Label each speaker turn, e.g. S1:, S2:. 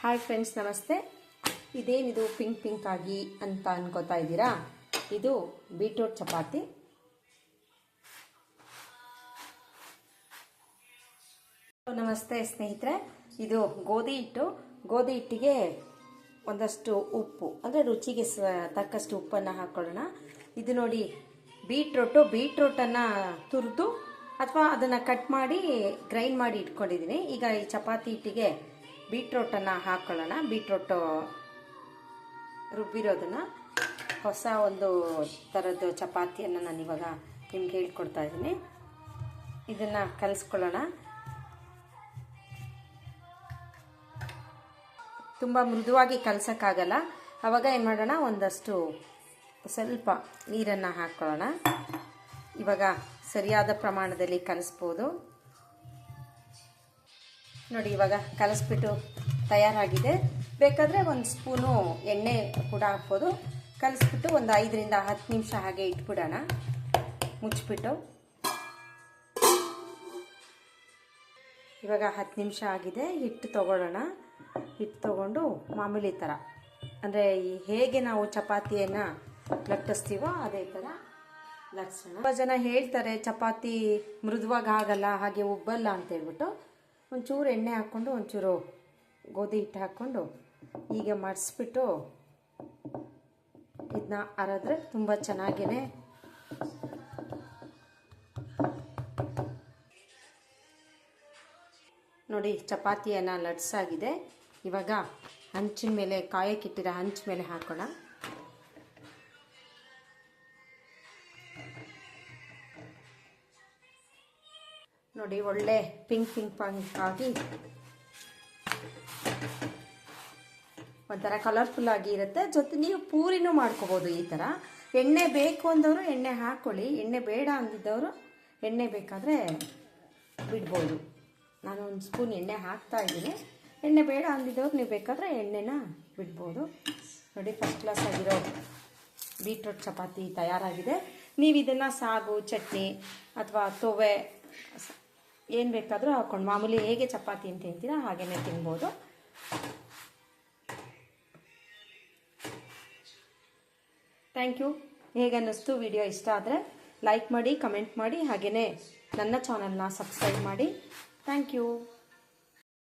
S1: Hi friends ನಮಸ್ತೆ. ಇದೇನಿದು pink pink ಆಗಿ ಅಂತ ಅನ್ಕೋತಾ ಇದ್ದೀರಾ? ಇದು ಬೀಟ್ರೂಟ್ ಚಪಾತಿ. ನಮಸ್ತೆ ಸ್ನೇಹಿತರೆ. ಇದು ಗೋಧಿ ಹಿಟ್ಟು. ಗೋಧಿ ಹಿಟ್ಟಿಗೆ ಒಂದಷ್ಟು ಉಪ್ಪು, ಅಂದರೆ ರುಚಿಗೆ ತಕ್ಕಷ್ಟು ಉಪ್ಪನ್ನು ಹಾಕ್ಕೊಳ್ಳೋಣ ಇದು ನೋಡಿ ಬೀಟ್ರೂಟು ಬೀಟ್ರೂಟನ್ನು ತುರಿದು ಅಥವಾ ಅದನ್ನು ಕಟ್ ಮಾಡಿ ಗ್ರೈಂಡ್ ಮಾಡಿ ಇಟ್ಕೊಂಡಿದ್ದೀನಿ. ಈಗ ಈ ಚಪಾತಿ ಹಿಟ್ಟಿಗೆ ಬೀಟ್ರೂಟನ್ನು ಹಾಕ್ಕೊಳ್ಳೋಣ ಬೀಟ್ರೂಟು ರುಬ್ಬಿರೋದನ್ನು ಹೊಸ ಒಂದು ಥರದ್ದು ಚಪಾತಿಯನ್ನು ನಾನು ಇವಾಗ ನಿಮ್ಗೆ ಹೇಳ್ಕೊಡ್ತಾ ಇದ್ದೀನಿ. ಇದನ್ನು ಕಲಿಸ್ಕೊಳ್ಳೋಣ. ತುಂಬ ಮೃದುವಾಗಿ ಕಲಸೋಕ್ಕಾಗಲ್ಲ. ಆವಾಗ ಏನು ಮಾಡೋಣ? ಒಂದಷ್ಟು ಸ್ವಲ್ಪ ನೀರನ್ನು ಹಾಕ್ಕೊಳ್ಳೋಣ ಇವಾಗ ಸರಿಯಾದ ಪ್ರಮಾಣದಲ್ಲಿ ಕಲಿಸ್ಬೋದು. ನೋಡಿ, ಇವಾಗ ಕಲಿಸ್ಬಿಟ್ಟು ತಯಾರಾಗಿದೆ. ಬೇಕಾದರೆ ಒಂದು ಸ್ಪೂನು ಎಣ್ಣೆ ಕೂಡ ಹಾಕ್ಬೋದು. ಕಲಿಸ್ಬಿಟ್ಟು ಒಂದು ಐದರಿಂದ ಹತ್ತು ನಿಮಿಷ ಹಾಗೆ ಇಟ್ಬಿಡೋಣ. ಮುಚ್ಚಿಬಿಟ್ಟು. ಇವಾಗ ಹತ್ತು ನಿಮಿಷ ಆಗಿದೆ. ಹಿಟ್ಟು ತೊಗೊಳ್ಳೋಣ. ಹಿಟ್ಟು ತಗೊಂಡು ಮಾಮೂಲಿ ಥರ ಅಂದರೆ ಹೇಗೆ ನಾವು ಚಪಾತಿಯನ್ನು ಲಟ್ಟಿಸ್ತೀವೋ ಅದೇ ಥರ ಲಟ್ಸೋಣ. ತುಂಬ ಜನ ಹೇಳ್ತಾರೆ, ಚಪಾತಿ ಮೃದುವಾಗಿ ಆಗಲ್ಲ, ಹಾಗೆ ಉಬ್ಬಲ್ಲ ಅಂತ ಹೇಳ್ಬಿಟ್ಟು. ಒಂಚೂರು ಎಣ್ಣೆ ಹಾಕ್ಕೊಂಡು, ಒಂಚೂರು ಗೋಧಿ ಹಿಟ್ಟು ಹಾಕ್ಕೊಂಡು ಹೀಗೆ ಮಡಿಸ್ಬಿಟ್ಟು ಇದನ್ನ ಅರದ್ರೆ ತುಂಬ ಚೆನ್ನಾಗೇ ನೋಡಿ, ಚಪಾತಿಯನ್ನು ಲಟ್ಸಾಗಿದೆ. ಇವಾಗ ಹಂಚಿನ ಮೇಲೆ ಕಾಯಕ್ಕಿಟ್ಟಿರೋ ಹಂಚ ಮೇಲೆ ಹಾಕೋಣ. ನೋಡಿ, ಒಳ್ಳೆ ಪಿಂಕ್ ಪಿಂಕ್ ಪಂಕ್ ಆಗಿ ಒಂಥರ ಕಲರ್ಫುಲ್ ಆಗಿ ಇರುತ್ತೆ. ಜೊತೆ ನೀವು ಪೂರಿನೂ ಮಾಡ್ಕೋಬೋದು ಈ ಥರ ಎಣ್ಣೆ ಬೇಕು ಅಂದವರು ಎಣ್ಣೆ ಹಾಕ್ಕೊಳ್ಳಿ ಎಣ್ಣೆ ಬೇಡ ಅಂದಿದ್ದವರು ಎಣ್ಣೆ ಬೇಕಾದರೆ ಬಿಡ್ಬೋದು. ನಾನು ಒಂದು ಸ್ಪೂನ್ ಎಣ್ಣೆ ಹಾಕ್ತಾ ಇದ್ದೀನಿ. ಎಣ್ಣೆ ಬೇಡ ಅಂದಿದ್ದವ್ರು ನೀವು ಬೇಕಾದರೆ ಎಣ್ಣೆನ ಬಿಡ್ಬೋದು. ನೋಡಿ ಫಸ್ಟ್ ಕ್ಲಾಸ್ ಆಗಿರೋ ಬೀಟ್ರೂಟ್ ಚಪಾತಿ ತಯಾರಾಗಿದೆ. ನೀವು ಇದನ್ನು ಸಾಗು, ಚಟ್ನಿ ಅಥವಾ ತೊವೆ ಏನು ಬೇಕಾದರೂ ಹಾಕ್ಕೊಂಡು ಮಾಮೂಲಿ ಹೇಗೆ ಚಪಾತಿ ಅಂತ ತಿಂತೀರಾ ಹಾಗೇ ತಿನ್ಬೋದು. ಥ್ಯಾಂಕ್ ಯು ಹೇಗೆ ಅನ್ನಿಸ್ತು ವಿಡಿಯೋ ಇಷ್ಟ ಆದರೆ ಲೈಕ್ ಮಾಡಿ ಕಮೆಂಟ್ ಮಾಡಿ ಹಾಗೆಯೇ ನನ್ನ ಚಾನಲ್ನ ಸಬ್ಸ್ಕ್ರೈಬ್ ಮಾಡಿ. Thank you